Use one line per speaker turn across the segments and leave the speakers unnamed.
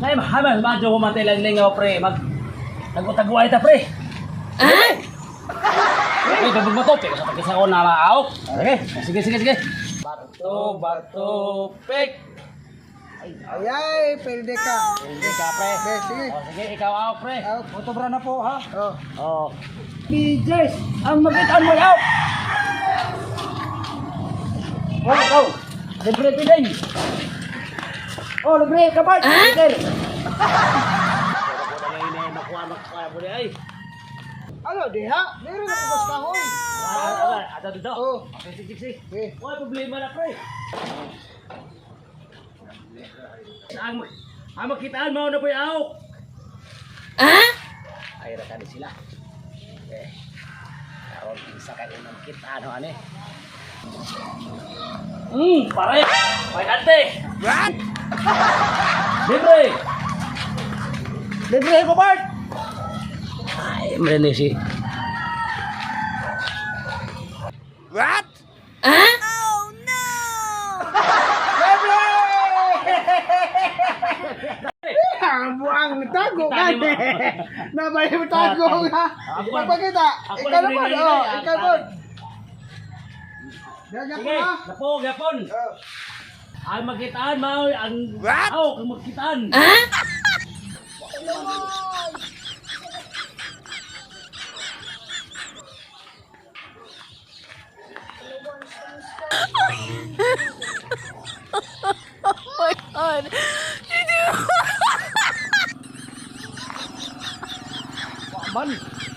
Nay, mahamas, madyo ko matay lang ningaw, pre. Mag... Nagutagway ta, pre.
Ah?
Ay, gabog mo to. Pero sa pagkisa ko na maaawak. Sige, sige, sige, sige. Bato, bato, pek.
Ay, ay, pwede ka.
Sige ka, pre.
Sige, sige.
Oh, sige, ikaw awak, pre.
Awak.
Otobra na po, ha?
Oh.
Oh. DJs, ang makitaan mo yaw. Oh, oh. Libre pinay. Oh, libre ka ba? Libre.
Ano, diha? Meron ako bas kahoy.
Ada dito.
Oh.
Okay, sige, sige.
Okay.
Wala problema na, pre. Ang, ang makitaan mo na po yaw.
Ah?
Ay, rakani sila. Eh, karon isa ka unang kita ano ane. Hmm, pare. May ante.
What?
Libre.
Libre ko, Bart.
Ay, mrene si.
What?
Ah?
Libre! Ang buang tago ka. Nabay mo tago ka.
Ako lang.
Magpakita.
Ako
Ikaw
lang
naman.
libre
Oh,
na,
ikaw
ah,
naman. Diyan
Sige,
po na.
gapo, gapon. Ang magkitaan mo, ang
What?
Aw, ang magkitaan.
Ah? oh my god.
Man.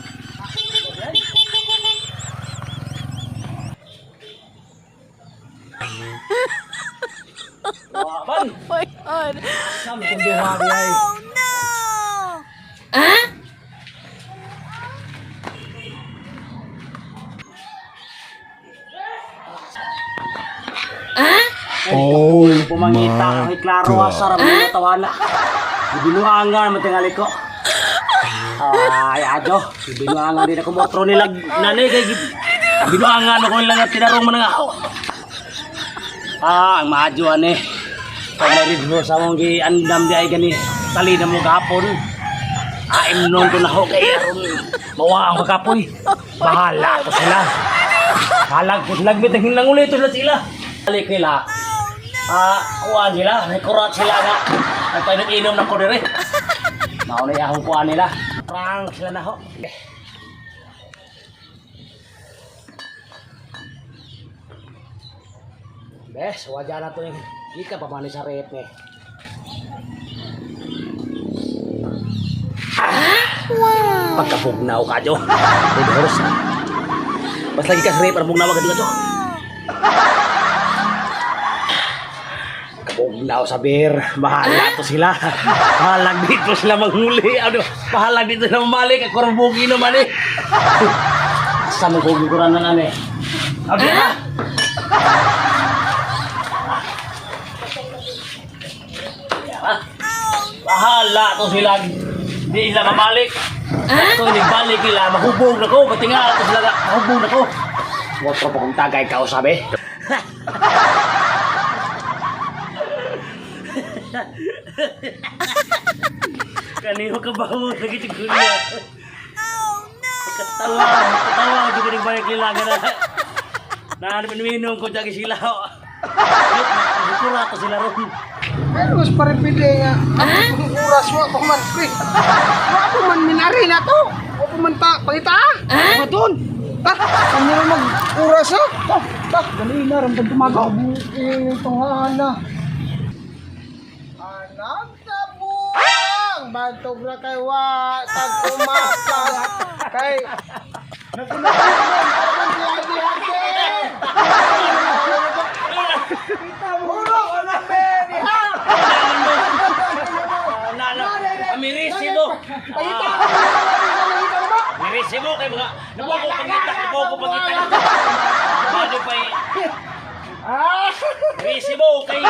Waban.
Oh my god.
Sama kong buhari ay.
Ah? Ah?
Oh Pumangita kay Klaro asar ang mga tawana. Binuangan mo tingali ko. Ay, adyo. Binuangan din ako motro nila nanay kay binuangan ako nila nga tinarong man nga. Ah, ang maadyo ane. Pag narid mo sa mong giandam di ay gani tali na mo gapon. Aim nung ko na ho kay aron mawa ang kapoy. Bahala ko sila. Halag ko sila bitang lang ulit sila sila. Balik nila. Ah, kuha sila, may kurat sila nga. At tayo inom na ko dire. Mauna yung kuha nila. Prank sila na ho. Bes, wajan na to yung ika pa man sa rep eh.
Wow.
Pagkabugnaw ka, Jo. May doros. Mas lagi ka sa rep, ang bugnaw ka dito, Jo. Kabugnaw sa beer. Bahala to sila. Bahala dito sila manghuli. Ano, bahala dito sila mamalik. Ako rin bugi naman eh. Sa mga bugi ko rin na eh. Abi ha? Ah, Bahala to sila. Di sila mamalik.
Ah?
Ito, nagbalik nila, mahubog na ko, pati nga, ito sila, mahubog na ko. Huwag pa kong tagay ka, sabi. Kanino ka ba mo? Lagi si Kuya. Oh no! Katawa, katawa, ko rin balik nila na. Naanap ko dyan sila. Hukura ko sila ron.
Pero mas paripili nga. Ang oras wa ko man pre. Wa ko man minari na to. Wa ko man ta pangita.
Ah?
Wa ton. Ta, kami na mag oras ha. Ta, ta, dali na ram tumagaw. Eh, tungana. Anak na buang. Bantog na kay wa. Tag umakas. Kay. Nakunat mo. Parang hati-hati. Kita mo. Wala pe. Diha.
Nana, amirisi
Pangita.
Mo kay mga, nabuha ko pangita, nabuha ko pangita. Pa eh.
Ah!
Amirisi mo kay